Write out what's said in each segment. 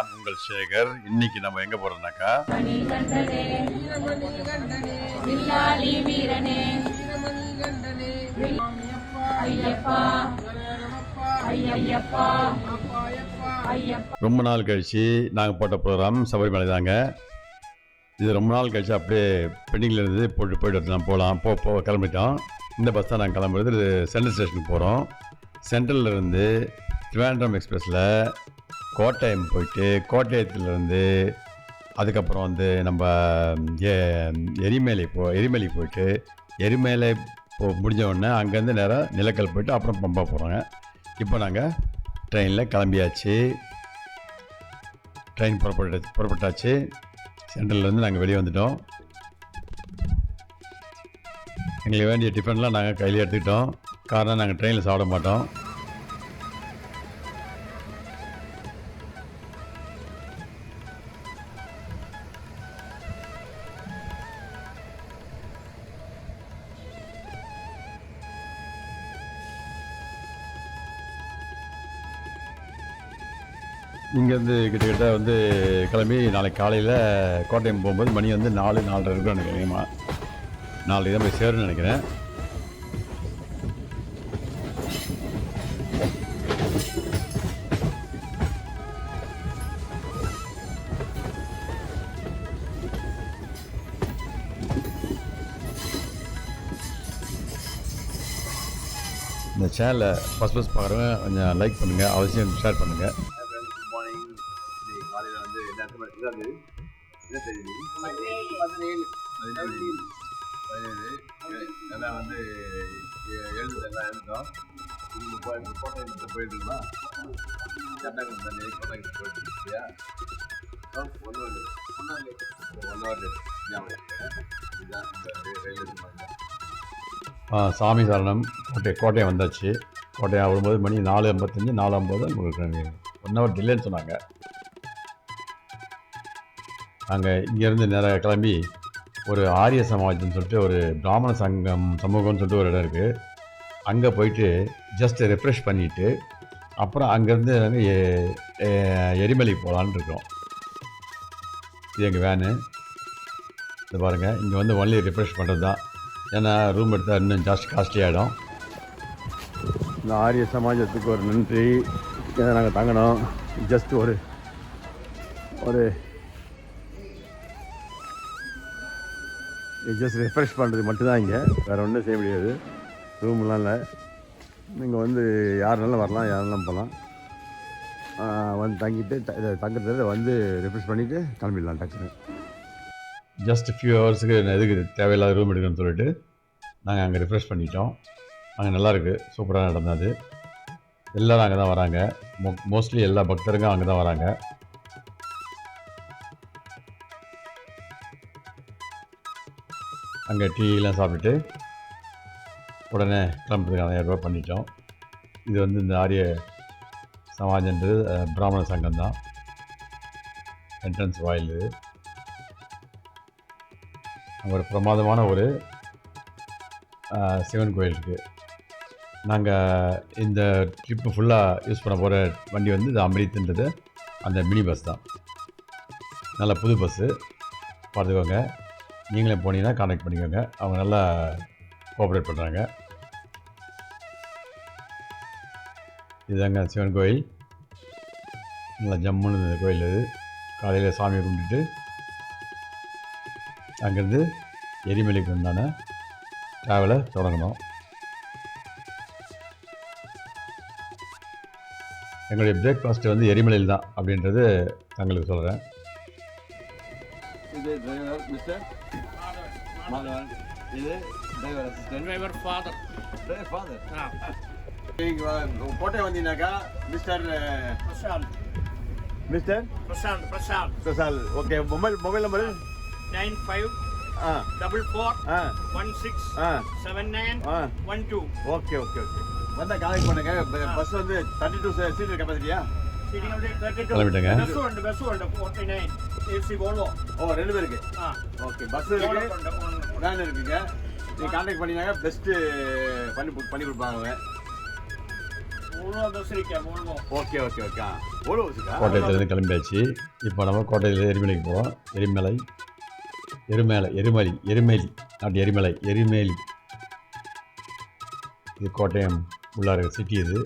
நான் உங்கள் சேகர். இன்னைக்கு நம்ம எங்க போறோம்னாக்கா? ரொம்ப நாள் கழிச்சு நாங்கள் போட்ட ப்ரோக்ராம் சபரிமலை தாங்க. இது ரொம்ப நாள் கழிச்சு அப்படியே பெண்டிங்கில் இருந்து போட்டு போயிட்டு நான் போகலாம் போ போ கிளம்பிட்டோம். இந்த பஸ் தான் நாங்கள் கிளம்புறது. சென்ட்ரல் ஸ்டேஷனுக்கு போகிறோம் சென்ட்ரல்ல இருந்து திருவாண்டம் எக்ஸ்பிரஸில் கோட்டயம் போயிட்டு கோட்டயத்துலேருந்து அதுக்கப்புறம் வந்து நம்ம எ- எரிமலை போ எரிமலை போயிட்டு எரிமலை போ முடிஞ்ச உடனே அங்கேருந்து நேராக நிலக்கல் போயிட்டு அப்புறம் பம்பா போகிறாங்க இப்போ நாங்கள் ட்ரெயினில் கிளம்பியாச்சு. ட்ரெயின் புறப்பட்டு புறப்பட்டாச்சு. சென்ட்ரல்லேருந்து நாங்கள் வெளியே வந்துட்டோம். எங்களுக்கு வேண்டிய டிஃபன்லாம் நாங்கள் கையில் எடுத்துக்கிட்டோம். காரணம் நாங்கள் ட்ரெயினில் சாப்பிட மாட்டோம். இங்கேருந்து கிட்டத்தட்ட வந்து கிளம்பி நாளைக்கு காலையில் கோட்டயம் போகும்போது மணி வந்து நாலு நாலரை இருக்கும் நினைக்கிறேன் நாலு தான் போய் சேரும்னு நினைக்கிறேன். இந்த சேனலை ஃபஸ்ட் ஃபஸ்ட் பார்க்குறவங்க கொஞ்சம் லைக் பண்ணுங்கள் அவசியம் ஷேர் பண்ணுங்கள் உள்ளது என்ன தெரியுது பதினேழு. பதினேழு. பதினேழு. எல்லாம் வந்து எழுது எல்லாம் இது கோட்டை போயிட்டு கர்நாடகம் தண்ணி கோட்டை போயிட்டு இருக்கியா ஞாபகம் இதுதான் இந்த ரயில்வே சாமி சரணம். கோட்டை கோட்டயம் வந்தாச்சு. கோட்டையாக வரும்போது மணி நாலு ஐம்பத்தஞ்சு நாலு ஐம்பது உங்களுக்கு ஒன் ஹவர் டிலேன்னு சொன்னாங்க. நாங்கள் இங்கேருந்து நேராக கிளம்பி ஒரு ஆரிய சமாஜம்னு சொல்லிட்டு ஒரு பிராமண சங்கம் சமூகம்னு சொல்லிட்டு ஒரு இடம் இருக்குது அங்கே போயிட்டு ஜஸ்ட் ரெஃப்ரெஷ் பண்ணிவிட்டு அப்புறம் அங்கேருந்து நாங்கள் எரிமலை போகலான்னு இருக்கோம். இது எங்கள் வேனு இது பாருங்கள் இங்கே வந்து ஒன்லி ரிஃப்ரெஷ் பண்ணுறது தான் ஏன்னா ரூம் எடுத்தால் இன்னும் ஜாஸ்தி காஸ்ட்லி ஆகிடும் இந்த ஆரிய சமாஜத்துக்கு ஒரு நன்றி. ஏன்னா நாங்கள் தங்கினோம் ஜஸ்ட் ஒரு ஒரு ஜஸ்ட் ரெஃப்ரெஷ் பண்ணுறது மட்டும்தான் இங்கே. வேறு ஒன்றும் செய்ய முடியாது. ரூம்லாம் இல்லை. நீங்கள் வந்து யாருனாலும் வரலாம் யாருனாலும் போகலாம் வந்து தங்கிட்டு த- தங்குறதுல வந்து ரெஃப்ரெஷ் பண்ணிவிட்டு கிளம்பிடலாம் டக்குன்னு ஜஸ்ட் ஃபியூ ஹவர்ஸுக்கு எதுக்கு தேவையில்லாத ரூம் எடுக்கணும்னு சொல்லிட்டு நாங்கள் அங்கே ரெஃப்ரெஷ் பண்ணிட்டோம். அங்கே நல்லாயிருக்கு சூப்பராக நடந்தது. எல்லோரும் அங்கே தான் வராங்க. மோ மோஸ்ட்லி எல்லா பக்தருங்க அங்கே தான் வராங்க. அங்கே டீலாம் சாப்பிட்டுட்டு உடனே கிளம்புறதுக்கான ஏற்பாடு பண்ணிட்டோம். இது வந்து இந்த ஆரிய சமாஜன்றது பிராமண சங்கம் தான். என்ட்ரன்ஸ் வாயில் ஒரு பிரமாதமான ஒரு சிவன் கோயில் இருக்குது நாங்கள் இந்த ட்ரிப்பு ஃபுல்லாக யூஸ் பண்ண போகிற வண்டி வந்து இது அமிர்த்ன்றது. அந்த மினி பஸ் தான். நல்ல புது பஸ்ஸு பார்த்துக்கோங்க. நீங்களே போனீங்கன்னா கான்டாக்ட் பண்ணிக்கோங்க. அவங்க நல்லா கோஆப்ரேட் பண்ணுறாங்க இதுதாங்க சிவன் கோயில். நல்லா ஜம்முன்னு இந்த கோயில் இது காலையில் சாமியை கும்பிட்டுட்டு அங்கேருந்து எரிமலைக்கு உண்டான ட்ராவலை தொடங்கணும். எங்களுடைய பிரேக்ஃபாஸ்ட்டு வந்து எரிமலையில் தான் அப்படின்றது தங்களுக்கு சொல்கிறேன் இது டிரைவர் மிஸ்டர் மாதவன் இது driver assistant driver father. Driver father நீங்கள் கோட்டை வந்தீங்கன்னாக்கா mister Prashant. Mister Prashant. Prashant. Prashant okay mobile mobile number? four ஆ. one six ஆ. seven nine ஆ. one two. Okay okay okay. வந்தா காலேஜ் பண்ணுங்க. பஸ் வந்து தேர்ட்டி டூ சீட் கெப்பாசிட்டியா கிளம்பிட்டேங்க. ஓ ரெண்டு பேருக்கு? ஓகே பஸ் வேன் இருக்குங்க. நீங்கள் கான்டாக்ட் பண்ணினாங்க பெஸ்ட்டு பண்ணி பண்ணி கொடுப்பாங்க. Okay okay okay. கோட்டயத்துலேருந்து கிளம்பியாச்சு. இப்போ நம்ம கோட்டையிலேருந்து எரிமலைக்கு போவோம். எரிமலை எருமலை எருமலி எருமேலி. நாட்டு எரிமலை எரிமேலி. இது கோட்டையம் உள்ளார சிட்டி இது.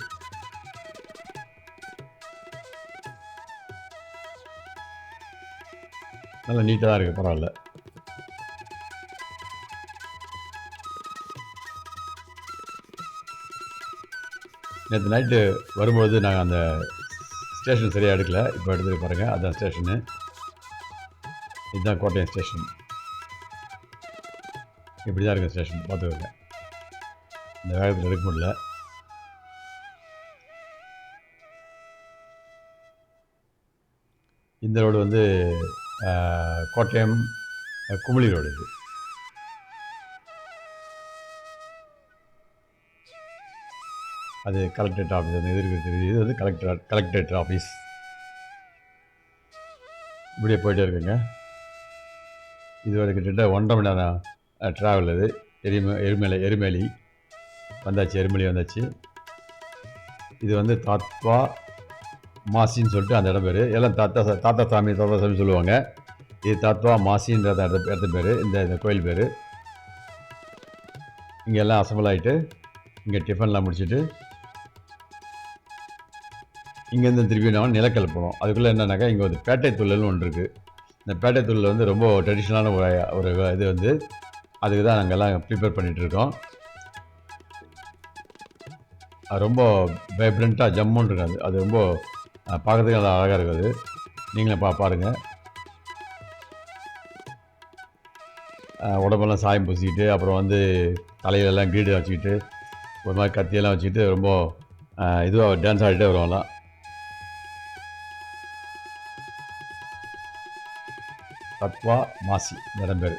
நல்லா நீட்டாக தான் இருக்குது பரவாயில்ல. நேற்று நைட்டு வரும்போது நாங்கள் அந்த ஸ்டேஷன் சரியாக எடுக்கல. இப்போ எடுத்துகிட்டு பாருங்கள் அதுதான் ஸ்டேஷனு இதுதான் கோட்டையம் ஸ்டேஷன் இப்படி தான் இருக்குது ஸ்டேஷன் பார்த்துக்கோங்க இந்த வேகத்தில் எடுக்க முடியல. இந்த ரோடு வந்து கோட்டயம் குமிழி ரோடு இது. அது கலெக்டரேட் ஆஃபீஸ் அந்த இது இது வந்து கலெக்டர் கலெக்டரேட் ஆஃபீஸ் இப்படியே போயிட்டே இருக்குங்க. இது வரைக்கும் கிட்டத்தட்ட ஒன்றரை மணி நேரம் ட்ராவல் இது. எரிம எரிமலை எருமேலி. வந்தாச்சு எருமலி வந்தாச்சு. இது வந்து தாத்வா மாசின்னு சொல்லிட்டு அந்த இடம் பேர். எல்லாம் தாத்தா சா- தாத்தா சாமி தாத்தா சாமி சொல்லுவாங்க. இது தாத்வா மாசின்ற இடத்த இடத்து பேர். இந்த இந்த கோயில் பேர். இங்கே எல்லாம் அசம்பிள் ஆகிட்டு இங்கே டிஃபன்லாம் முடிச்சுட்டு இங்கேருந்து திருப்பி நம்ம நிலக்கல் போனோம் அதுக்குள்ளே என்னன்னாக்கா இங்கே வந்து பேட்டை தொழில்னு ஒன்று இருக்குது இந்த பேட்டை தொழில் வந்து ரொம்ப ட்ரெடிஷ்னலான ஒரு ஒரு இது வந்து. அதுக்கு தான் நாங்கள் எல்லாம் ப்ரிப்பேர் பண்ணிகிட்ருக்கோம் அது ரொம்ப வைப்ரண்ட்டாக ஜம்முன்னு இருக்காது. அது ரொம்ப பார்க்கறதுக்கு நல்லா அழகாக இருக்குது. நீங்களே பா பாருங்கள் உடம்பெல்லாம் சாயம் பூசிக்கிட்டு அப்புறம் வந்து தலையிலெல்லாம் கீடு வச்சுக்கிட்டு ஒரு மாதிரி கத்தியெல்லாம் வச்சுக்கிட்டு ரொம்ப இதுவாக டான்ஸ் ஆடிட்டே வருவாங்களாம் தத்வா மாசி இந்த இடம் பேர்.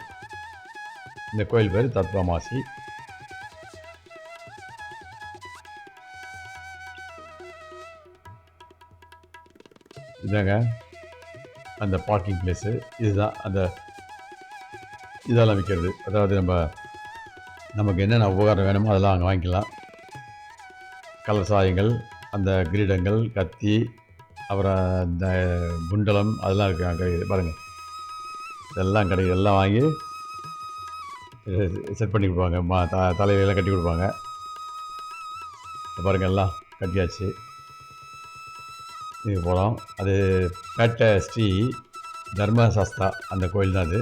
இந்த கோயில் பேர் தத்வா மாசி. இதாங்க. அந்த பார்க்கிங் பிளேஸு இதுதான் அந்த இதெல்லாம் விற்கிறது அதாவது நம்ம நமக்கு என்னென்ன உபகாரம் வேணுமோ அதெல்லாம் அங்கே வாங்கிக்கலாம். கலர் சாயங்கள் அந்த கிரீடங்கள் கத்தி அப்புறம் இந்த குண்டலம் அதெல்லாம் இருக்குது அங்கே. பாருங்கள் இதெல்லாம் கிடைக்கும் எல்லாம் வாங்கி செட் பண்ணி கொடுப்பாங்க. மா த தலையிலெல்லாம் கட்டி கொடுப்பாங்க. பாருங்கள் எல்லாம் கட்டியாச்சு. இது போகலாம். அது பேட்டை ஸ்ரீ தர்மசாஸ்தா அந்த கோயில் தான் அது.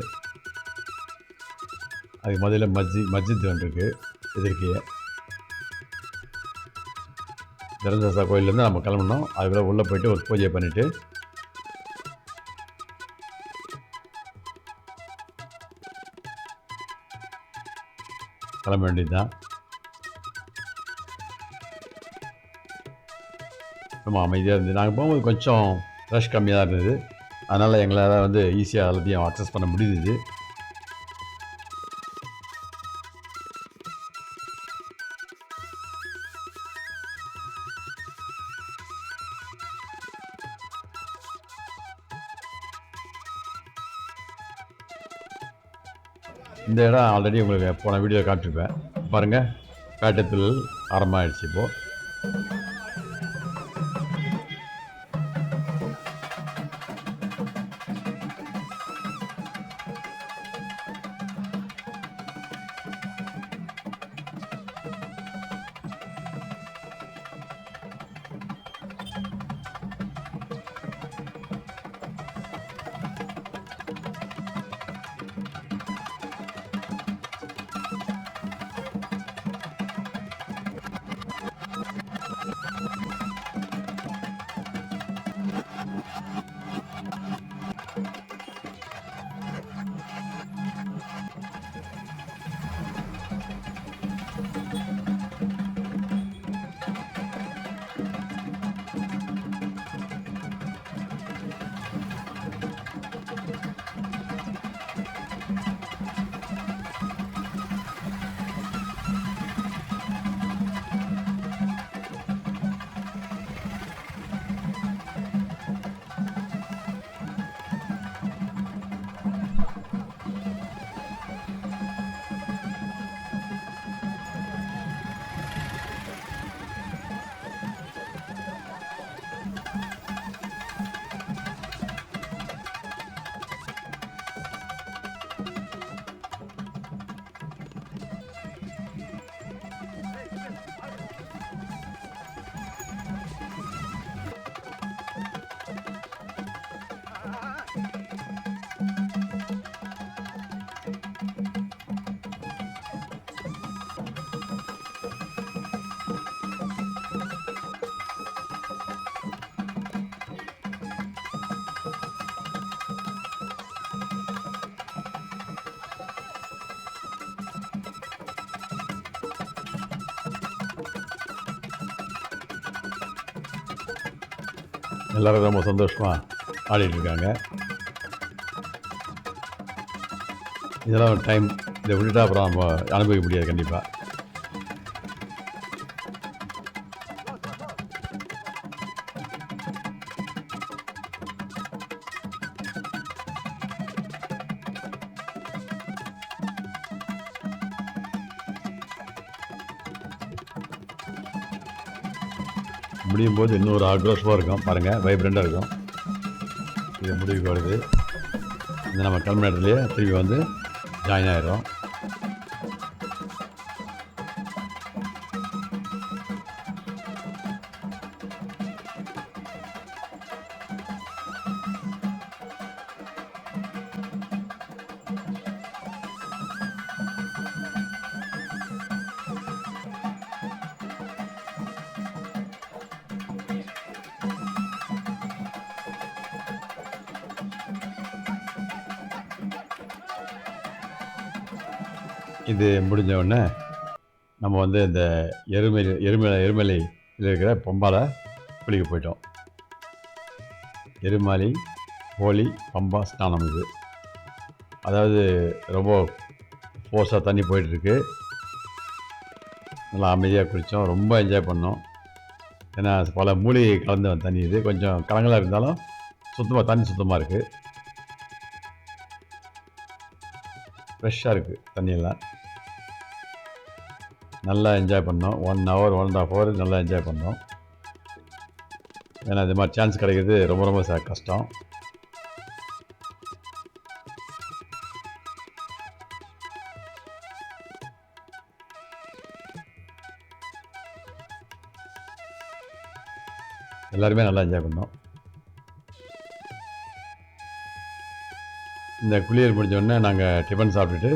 அதுக்கு முதல்ல மஜ்ஜி மஸ்ஜித் ஒன்று இருக்குது எதிர்க்கையே தர்மசாஸ்தா கோயிலேருந்து நம்ம கிளம்பணும். அதுக்குள்ளே உள்ளே போயிட்டு ஒரு பூஜை பண்ணிவிட்டு கிளம்ப வேண்டியது தான் ஆமாம் அமைதியாக இருந்தது நாங்கள் போகும்போது கொஞ்சம் ரஷ் கம்மியாக தான் இருந்தது. அதனால் எங்களால் வந்து ஈஸியாக எல்லாத்தையும் அக்சஸ் பண்ண முடியுது இந்த இடம் ஆல்ரெடி உங்களுக்கு போன வீடியோ காட்டிருப்பேன். பாருங்கள் பேட்டத்தில் ஆரம்பமாகிடுச்சு இப்போது எல்லோரும் ரொம்ப சந்தோஷமாக ஆடிட்டுருக்காங்க. இதெல்லாம் டைம் இதை விட்டுட்டா அப்புறம் நம்ம அனுபவிக்க முடியாது கண்டிப்பாக முடியும் போது இன்னும் ஒரு ஆக்ரோஷமாக இருக்கும் பாருங்கள் வைப்ரண்ட்டாக இருக்கும். இது முடிவுக்கு வருது. இந்த நம்ம கிளம்புன இடத்துலையே திரும்பி வந்து ஜாயின் ஆகிரும் இது முடிஞ்ச உடனே நம்ம வந்து இந்த எருமை எருமலை எருமலை இதில் இருக்கிற பம்பால குளிக்க போயிட்டோம். எருமாலி ஹோலி பம்பா ஸ்நானம் இது. அதாவது ரொம்ப ஃபோர்ஸாக தண்ணி போயிட்டுருக்கு. நல்லா அமைதியாக குளித்தோம் ரொம்ப என்ஜாய் பண்ணோம். ஏன்னா பல மூலிகை கலந்த தண்ணி இது. கொஞ்சம் கலங்களாக இருந்தாலும் சுத்தமாக தண்ணி சுத்தமாக இருக்குது ஃப்ரெஷ்ஷாக இருக்குது தண்ணியெல்லாம். நல்லா என்ஜாய் பண்ணோம். One hour one and half hour நல்லா என்ஜாய் பண்ணோம். ஏன்னா இது மாதிரி சான்ஸ் கிடைக்கிறது ரொம்ப ரொம்ப ச- கஷ்டம். எல்லாருமே நல்லா என்ஜாய் பண்ணோம். இந்த குளியல் முடிஞ்சோடனே நாங்கள் டிஃபன் சாப்பிட்டுட்டு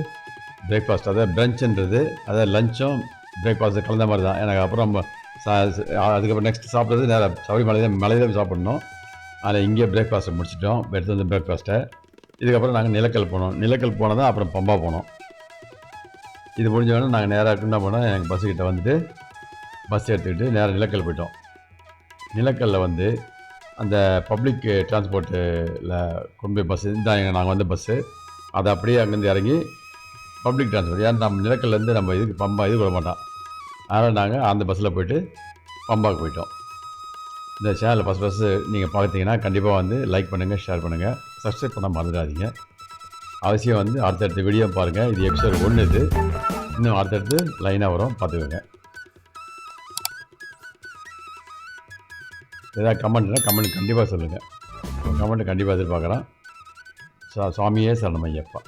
பிரேக்ஃபாஸ்ட் அதாவது பிரஞ்சுன்றது அதாவது லஞ்சும் பிரேக்ஃபாஸ்ட் கலந்த மாதிரி தான். எனக்கு அப்புறம் அதுக்கப்புறம் நெக்ஸ்ட் சாப்பிட்றது நேரம் சபரிமலை மலையில சாப்பிட்ணும். அதில் இங்கேயே பிரேக்ஃபாஸ்ட்டை முடிச்சிட்டோம். எடுத்து வந்து பிரேக்ஃபாஸ்ட்டை இதுக்கப்புறம் நாங்கள் நிலக்கல் போனோம். நிலக்கல் போனது அப்புறம் பம்பா போனோம். இது முடிஞ்ச உடனே நாங்கள் நேராக என்ன போனோம் எங்கள் பஸ்ஸுக்கிட்ட வந்துட்டு பஸ் எடுத்துக்கிட்டு நேராக நிலக்கல் போயிட்டோம். நிலக்கல்ல வந்து அந்த பப்ளிக் டிரான்ஸ்போர்ட்டில் கொண்டு போய் பஸ்ஸு தான் நாங்கள் வந்த பஸ்ஸு அதை அப்படியே அங்கேருந்து இறங்கி பப்ளிக் டிரான்ஸ்போர்ட் ஏன்னா நம்ம நிலக்கல்லேருந்து நம்ம இதுக்கு பம்பா இது விட மாட்டோம். அதனால் நாங்கள் அந்த பஸ்ஸில் போயிட்டு பம்பாவுக்கு போயிட்டோம். இந்த சேனலில் ஃபஸ்ட் பஸ்ஸு நீங்கள் பார்த்தீங்கன்னா கண்டிப்பாக வந்து லைக் பண்ணுங்கள் ஷேர் பண்ணுங்கள் சப்ஸ்கிரைப் பண்ண மறந்துடாதீங்க. அவசியம் வந்து அடுத்தடுத்த வீடியோ பாருங்கள் இது எபிசோட் ஒன்று இது. இன்னும் அடுத்தடுத்து லைனாக வரும். பார்த்துக்கோங்க. ஏதாவது கமெண்ட்னா கமெண்ட் கண்டிப்பாக சொல்லுங்கள் கமெண்ட் கண்டிப்பாக எதிர்பார்க்குறேன். சாமியே சுவாமியே சரணமையப்பா